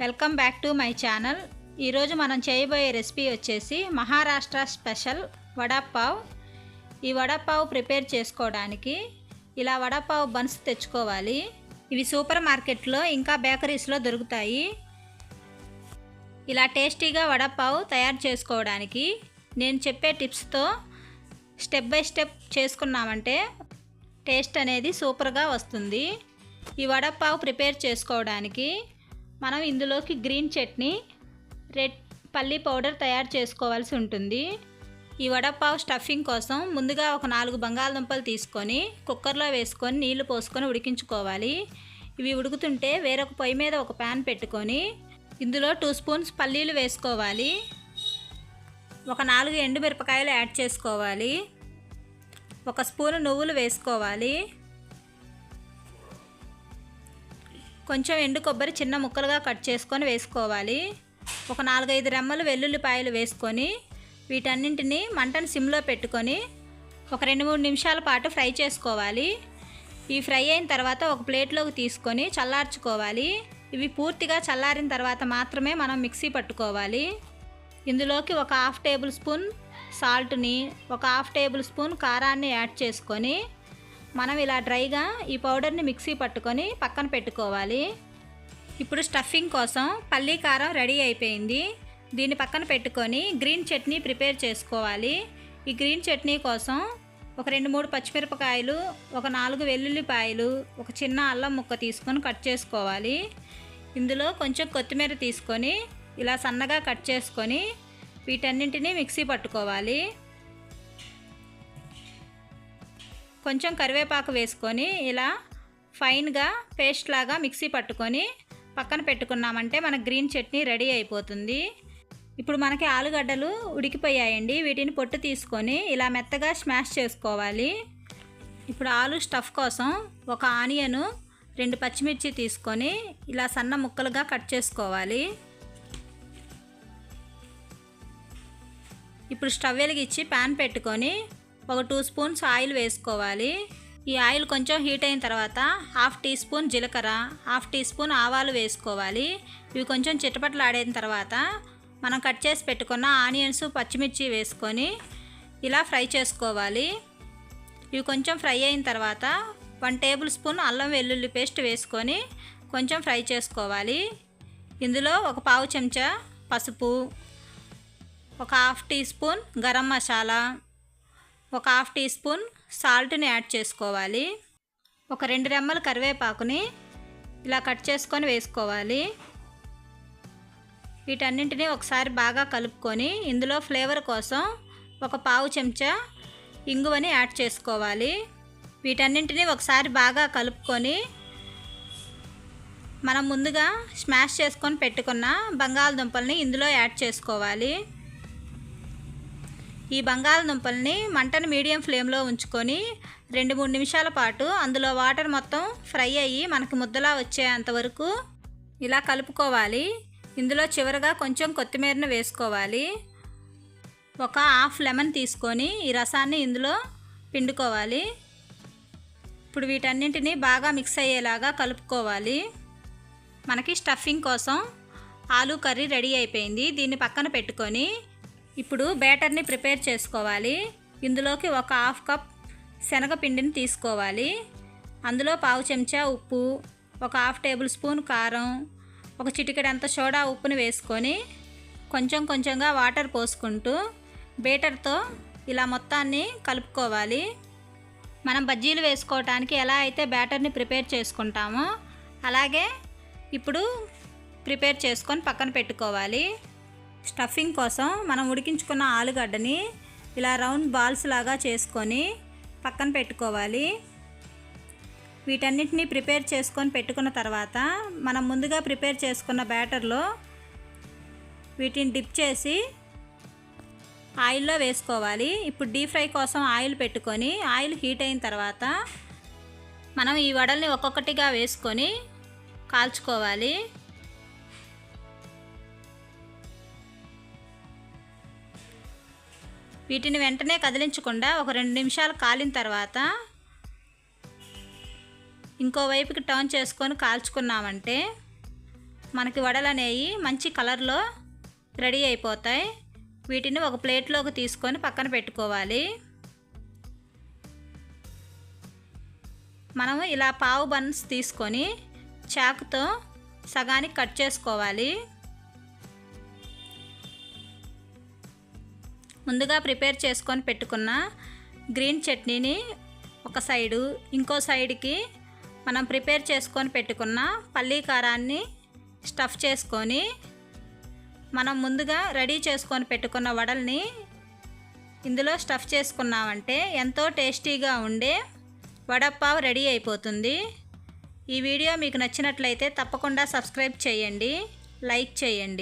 Welcome back to my channel. ఈరోజు మనం చేయబోయే రెసిపీ వచ్చేసి మహారాష్ట్ర స్పెషల్ వడాపావ్. ఈ వడాపావ్ ప్రిపేర్ చేసుకోవడానికి ఇలా వడపావు బన్స్ తెచ్చుకోవాలి. ఇవి సూపర్ మార్కెట్లో ఇంకా బేకరీస్లో దొరుకుతాయి. ఇలా టేస్టీగా వడపావ్ తయారు చేసుకోవడానికి నేను చెప్పే టిప్స్తో స్టెప్ బై స్టెప్ చేసుకున్నామంటే టేస్ట్ అనేది సూపర్గా వస్తుంది. ఈ వడపావ్ ప్రిపేర్ చేసుకోవడానికి మనం ఇందులోకి గ్రీన్ చట్నీ రెడ్ పల్లీ పౌడర్ తయారు చేసుకోవాల్సి ఉంటుంది. ఈ వడపావ్ స్టఫింగ్ కోసం ముందుగా ఒక నాలుగు బంగాళదుంపలు తీసుకొని కుక్కర్లో వేసుకొని నీళ్ళు పోసుకొని ఉడికించుకోవాలి. ఇవి ఉడుకుతుంటే వేరొక పొయ్యి మీద ఒక ప్యాన్ పెట్టుకొని ఇందులో టూ స్పూన్స్ పల్లీలు వేసుకోవాలి. ఒక నాలుగు ఎండు మిరపకాయలు యాడ్ చేసుకోవాలి. ఒక స్పూన్ నువ్వులు వేసుకోవాలి. కొంచెం ఎండు కొబ్బరి చిన్న ముక్కలుగా కట్ చేసుకొని వేసుకోవాలి. ఒక నాలుగైదు రెమ్మలు వెల్లుల్లిపాయలు వేసుకొని వీటన్నింటినీ మంటను సిమ్లో పెట్టుకొని ఒక రెండు మూడు నిమిషాల పాటు ఫ్రై చేసుకోవాలి. ఈ ఫ్రై అయిన తర్వాత ఒక ప్లేట్లోకి తీసుకొని చల్లార్చుకోవాలి. ఇవి పూర్తిగా చల్లారిన తర్వాత మాత్రమే మనం మిక్సీ పట్టుకోవాలి. ఇందులోకి ఒక హాఫ్ టేబుల్ స్పూన్ సాల్ట్ని ఒక హాఫ్ టేబుల్ స్పూన్ కారాన్ని యాడ్ చేసుకొని మనం ఇలా డ్రైగా ఈ పౌడర్ని మిక్సీ పట్టుకొని పక్కన పెట్టుకోవాలి. ఇప్పుడు స్టఫింగ్ కోసం పల్లీ కారం రెడీ అయిపోయింది. దీన్ని పక్కన పెట్టుకొని గ్రీన్ చట్నీ ప్రిపేర్ చేసుకోవాలి. ఈ గ్రీన్ చట్నీ కోసం ఒక రెండు మూడు పచ్చిమిరపకాయలు ఒక నాలుగు వెల్లుల్లిపాయలు ఒక చిన్న అల్లం ముక్క తీసుకొని కట్ చేసుకోవాలి. ఇందులో కొంచెం కొత్తిమీర తీసుకొని ఇలా సన్నగా కట్ చేసుకొని వీటన్నింటినీ మిక్సీ పట్టుకోవాలి. కొంచెం కరివేపాకు వేసుకొని ఇలా ఫైన్గా పేస్ట్ లాగా మిక్సీ పట్టుకొని పక్కన పెట్టుకున్నామంటే మన గ్రీన్ చట్నీ రెడీ అయిపోతుంది. ఇప్పుడు మనకి ఆలుగడ్డలు ఉడికిపోయాయండి. వీటిని పొట్టు తీసుకొని ఇలా మెత్తగా స్మాష్ చేసుకోవాలి. ఇప్పుడు ఆలు స్టఫ్ కోసం ఒక ఆనియను రెండు పచ్చిమిర్చి తీసుకొని ఇలా సన్న ముక్కలుగా కట్ చేసుకోవాలి. ఇప్పుడు స్టవ్ వెలిగించి ప్యాన్ పెట్టుకొని ఒక టూ స్పూన్స్ ఆయిల్ వేసుకోవాలి. ఈ ఆయిల్ కొంచెం హీట్ అయిన తర్వాత హాఫ్ టీ స్పూన్ జీలకర్ర హాఫ్ టీ స్పూన్ ఆవాలు వేసుకోవాలి. ఇవి కొంచెం చిట్టపట్లాడిన తర్వాత మనం కట్ చేసి పెట్టుకున్న ఆనియన్స్ పచ్చిమిర్చి వేసుకొని ఇలా ఫ్రై చేసుకోవాలి. ఇవి కొంచెం ఫ్రై అయిన తర్వాత వన్ టేబుల్ స్పూన్ అల్లం వెల్లుల్లి పేస్ట్ వేసుకొని కొంచెం ఫ్రై చేసుకోవాలి. ఇందులో ఒక పావు చెంచా పసుపు ఒక half teaspoon garam masala ఒక హాఫ్ టీ స్పూన్ సాల్ట్ని యాడ్ చేసుకోవాలి. ఒక రెండు రెమ్మల కరివేపాకుని ఇలా కట్ చేసుకొని వేసుకోవాలి. వీటన్నింటినీ ఒకసారి బాగా కలుపుకొని ఇందులో ఫ్లేవర్ కోసం ఒక పావు చెంచా ఇంగువని యాడ్ చేసుకోవాలి. వీటన్నింటినీ ఒకసారి బాగా కలుపుకొని మనం ముందుగా స్మాష్ చేసుకొని పెట్టుకున్న బంగాళదుంపల్ని ఇందులో యాడ్ చేసుకోవాలి. ఈ బంగాళదుంపల్ని మంటను మీడియం ఫ్లేమ్లో ఉంచుకొని రెండు మూడు నిమిషాల పాటు అందులో వాటర్ మొత్తం ఫ్రై అయ్యి మనకి ముద్దలా వచ్చేంత వరకు ఇలా కలుపుకోవాలి. ఇందులో చివరగా కొంచెం కొత్తిమీరను వేసుకోవాలి. ఒక హాఫ్ లెమన్ తీసుకొని ఈ రసాన్ని ఇందులో పిండుకోవాలి. ఇప్పుడు వీటన్నింటినీ బాగా మిక్స్ అయ్యేలాగా కలుపుకోవాలి. మనకి స్టఫింగ్ కోసం ఆలు కర్రీ రెడీ అయిపోయింది. దీన్ని పక్కన పెట్టుకొని ఇప్పుడు బ్యాటర్ని ప్రిపేర్ చేసుకోవాలి. ఇందులోకి ఒక హాఫ్ కప్ శనగపిండిని తీసుకోవాలి. అందులో పావు చెంచా ఉప్పు ఒక హాఫ్ టేబుల్ స్పూన్ కారం ఒక చిటికెడంత సోడా ఉప్పుని వేసుకొని కొంచెం కొంచెంగా వాటర్ పోసుకుంటూ బేటర్తో ఇలా మొత్తాన్ని కలుపుకోవాలి. మనం బజ్జీలు వేసుకోవటానికి ఎలా అయితే బ్యాటర్ని ప్రిపేర్ చేసుకుంటామో అలాగే ఇప్పుడు ప్రిపేర్ చేసుకొని పక్కన పెట్టుకోవాలి. స్టఫింగ్ కోసం మనం ఉడికించుకున్న ఆలుగడ్డని ఇలా రౌండ్ బాల్స్ లాగా చేసుకొని పక్కన పెట్టుకోవాలి. వీటన్నిటిని ప్రిపేర్ చేసుకొని పెట్టుకున్న తర్వాత మనం ముందుగా ప్రిపేర్ చేసుకున్న బ్యాటర్లో వీటిని డిప్ చేసి ఆయిల్లో వేసుకోవాలి. ఇప్పుడు డీప్ ఫ్రై కోసం ఆయిల్ పెట్టుకొని ఆయిల్ హీట్ అయిన తర్వాత మనం ఈ వడల్ని ఒక్కొక్కటిగా వేసుకొని కాల్చుకోవాలి. వీటిని వెంటనే కదిలించకుండా ఒక రెండు నిమిషాలు కాలిన తర్వాత ఇంకో వైపుకి టర్న్ చేసుకొని కాల్చుకున్నామంటే మనకి వడలు అనేవి మంచి కలర్లో రెడీ అయిపోతాయి. వీటిని ఒక ప్లేట్లోకి తీసుకొని పక్కన పెట్టుకోవాలి. మనము ఇలా పావు బన్స్ తీసుకొని చాకుతో సగానికి కట్ చేసుకోవాలి. ముందుగా ప్రిపేర్ చేసుకొని పెట్టుకున్న గ్రీన్ చట్నీని ఒక సైడు ఇంకో సైడ్కి మనం ప్రిపేర్ చేసుకొని పెట్టుకున్న పల్లీ కారాన్ని స్టఫ్ చేసుకొని మనం ముందుగా రెడీ చేసుకొని పెట్టుకున్న వడల్ని ఇందులో స్టఫ్ చేసుకున్నామంటే ఎంతో టేస్టీగా ఉండే వడపావ్ రెడీ అయిపోతుంది. ఈ వీడియో మీకు నచ్చినట్లయితే తప్పకుండా సబ్స్క్రైబ్ చేయండి లైక్ చేయండి.